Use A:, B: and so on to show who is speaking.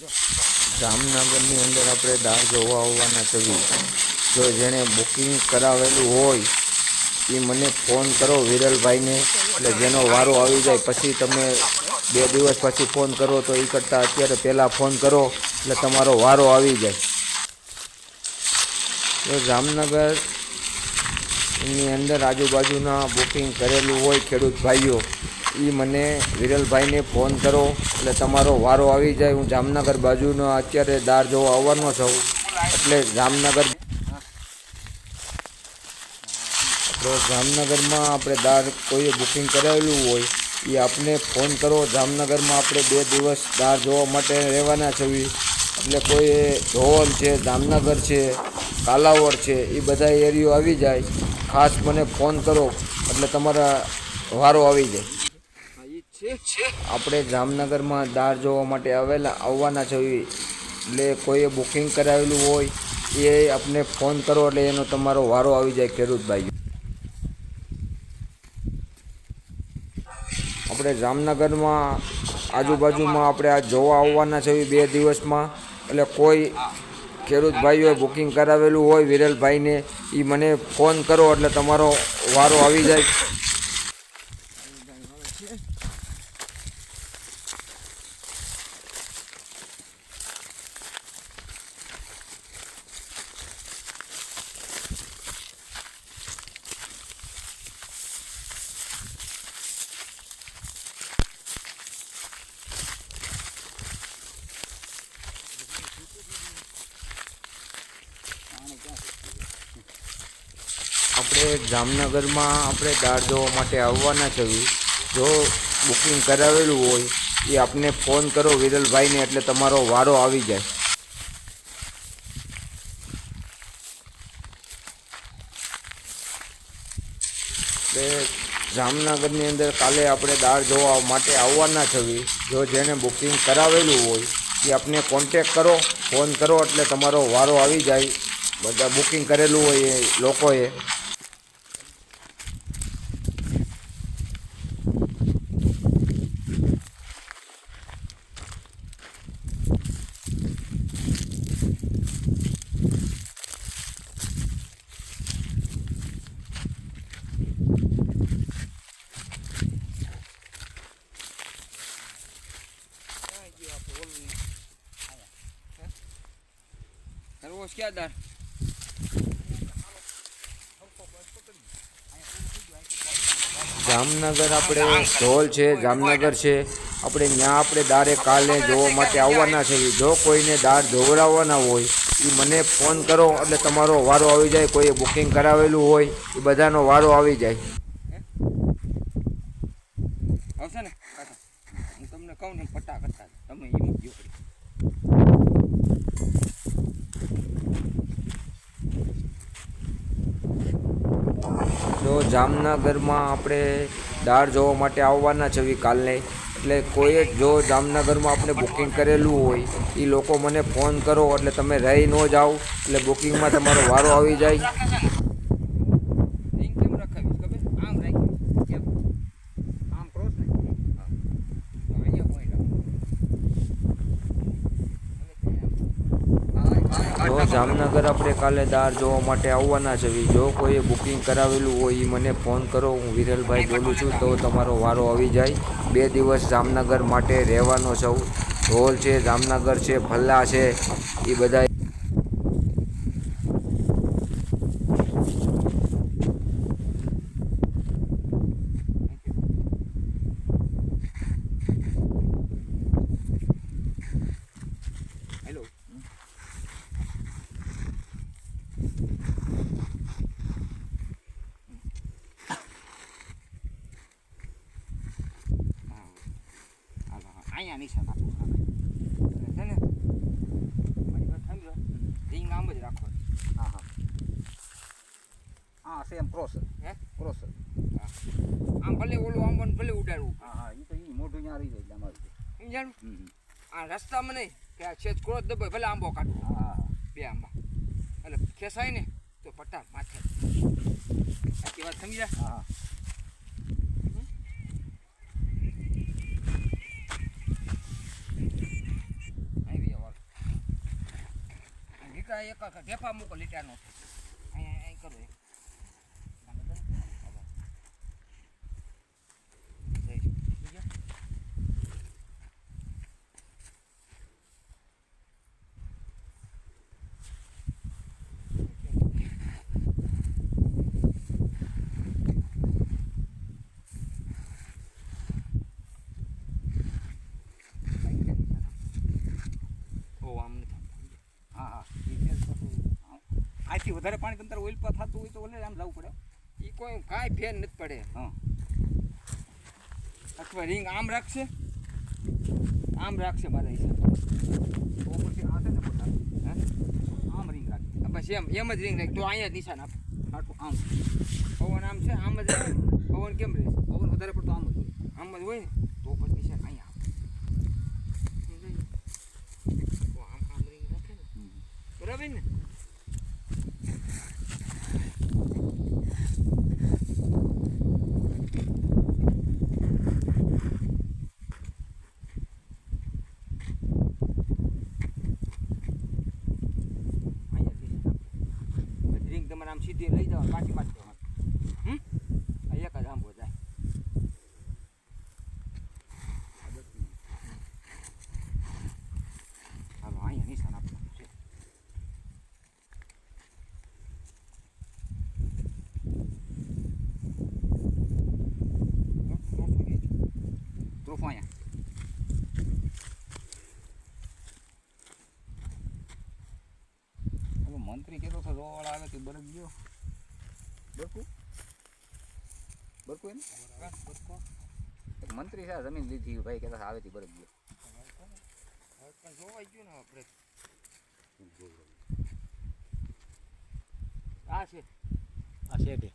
A: જામનગરની અંદર આપણે દાળ જોવા આવવાના થવી જો જેણે બુકિંગ કરાવેલું હોય, એ મને ફોન કરો વિરલભાઈને. એટલે જેનો વારો આવી જાય, પછી તમે બે દિવસ પછી ફોન કરો તો એ કરતાં અત્યારે પહેલાં ફોન કરો, એટલે તમારો વારો આવી જાય. તો જામનગર એની અંદર આજુબાજુના બુકિંગ કરેલું હોય ખેડૂત ભાઈઓ એ મને વિરલભાઈને ફોન કરો. એટલે તમારો વારો આવી જાય. હું જામનગર બાજુનો અત્યારે દાર જોવા આવવાનો છું. એટલે જામનગર આપણે જામનગરમાં આપણે દાર કોઈએ બુકિંગ કરાવેલું હોય એ આપને ફોન કરો. જામનગરમાં આપણે બે દિવસ દાર જોવા માટે રહેવાના છીએ એટલે કોઈ ધોલ છે, જામનગર છે, કાલાવડ છે એ બધા એરિયો આવી જાય. ખાસ મને ફોન કરો. એટલે તમારા વારો આવી જાય. આપણે જામનગરમાં દાર જોવા માટે આવેલા, આવવાના છે એટલે કોઈએ બુકિંગ કરાવેલું હોય, એ આપણે ફોન કરો એટલે એનો તમારો વારો આવી જાય ખેડૂતભાઈ. આપણે જામનગરમાં આજુબાજુમાં આપણે આ જોવા આવવાના છે બે દિવસમાં. એટલે કોઈ ખેડૂત ભાઈઓએ બુકિંગ કરાવેલું હોય, વિરલભાઈને એ મને ફોન કરો એટલે તમારો વારો આવી જાય. આપણે જામનગરમાં આપણે દાળ જોવા માટે આવવાના છે. જો બુકિંગ કરાવેલું હોય, એ આપને ફોન કરો વિરલભાઈને, એટલે તમારો વારો આવી જાય. એટલે જામનગરની અંદર કાલે આપણે દાળ જોવા માટે આવવાના થવી જો જેણે બુકિંગ કરાવેલું હોય, એ આપને કોન્ટેક કરો, ફોન કરો, એટલે તમારો વારો આવી જાય. બધા બુકિંગ કરેલું હોય એ લોકોએ.
B: રોજ ક્યાં દાર
A: જામનગર આપણે સ્ટોલ છે જામનગર છે. આપણે ત્યાં આપણે દારે કાલે જોવા માટે આવવાના છે. જો કોઈને દાર જોવડાવવાના હોય એ મને ફોન કરો. એટલે તમારો વારો આવી જાય કોઈએ બુકિંગ કરાવેલું હોય એ બધાનો વારો આવી જાય.
B: આવશે ને? હું તમને કહું ને પટ્ટા કરતા તમે એ મૂક્યો કરી
A: જો જામનગરમાં આપણે દાળ જોવા માટે આવવાના છે કાલને. એટલે કોઈએ જો જામનગરમાં આપણે બુકિંગ કરેલું હોય એ લોકો મને ફોન કરો, એટલે તમે રહી ન જાઓ. એટલે બુકિંગમાં તમારો વારો આવી જાય
B: રિંગ કેમ રખાવીશ ખબર આમ રાખી કેમ આમ ક્રોસ ને હા હવે અહીંયા point રાખો.
A: જો જામનગર આપણે કાલે દાર જોવા માટે આવવાના છે. જો કોઈએ બુકિંગ કરાવેલું હોય એ મને ફોન કરો. હું વિરલભાઈ બોલું છું. તો તમારો વારો આવી જાય. બે દિવસ જામનગર માટે રહેવાનો છું. ઢોલ છે, જામનગર છે, ભલ્લા છે. એ બધા
B: અહીંયા નિશાન આપો છે ને મારી વાત સમજો રિંગ આમ જ રાખો.
C: હા હા. હા સેમ ક્રોસ
B: હે?
C: ક્રોસ
B: આમ ભલે ઓલું આમ ભલે ઉડાડવું.
C: હા હા એ તો એ મોઢું ત્યાં રહી જાય અમારું
B: સમજાણું? આ રસ્તામાં નહીં કે આ છેદ ક્રોસ દબાય ભલે આંબો કાઢવો.
C: હા
B: બે આંબા. એટલે ખેસાય ને તો પટ્ટા માથે. આખી વાત સમજ્યા
C: હા
B: આવી લીટા એક ઢેફા મૂકો લીટાનો અહીંયા અહીં કરો એક. આને બંધ કરો. હવે. જઈશ. બીજા? ઓ આમ નથી
C: હા હા એ છે તો શું, હા. આથી વધારે પાણી તંત્ર ઓઇલ પર થતું હોય તો ઓલે આમ જવું પડે
B: એ કોઈ કાંઈ ફેર નથી પડે.
C: હા.
B: અથવા રિંગ આમ રાખશે? આમ રાખશે મારા હિસાબે.
C: આમ રિંગ રાખી.
B: બસ એમ એમ જ રિંગ રાખ. તો અહીંયા જ નિશાન આપ.
C: આટલું આમ.
B: પવન આમ છે આમ જ આવે પવન કેમ રહે?
C: પવન વધારે પડતો આમ જ હોય.
B: આમ જ હોય ને? તો પછી નિશાન અહીંયા આપ. તો આમ આમ રિંગ રાખે ને? બરાબર ને અહીંયા જ નિશાન આપો. આમ સીધી લઈ જવા પાછી પાછી દેવાની હમ આ એક જ આંબો જાય હાલો અહીંયા નિશાન આપવાનું છે
C: ત્રોફો અહીંયા હવે મંત્રી કહેતો હતો બરફ ગયો. બરકુ બરકુ એને એક મંત્રી છે જમીન લીધી ભાઈ કહેતા આવે તે બરફ ગયો.
B: જોવાઈ ગયું ને આપણે આ છે
D: આ શેઠે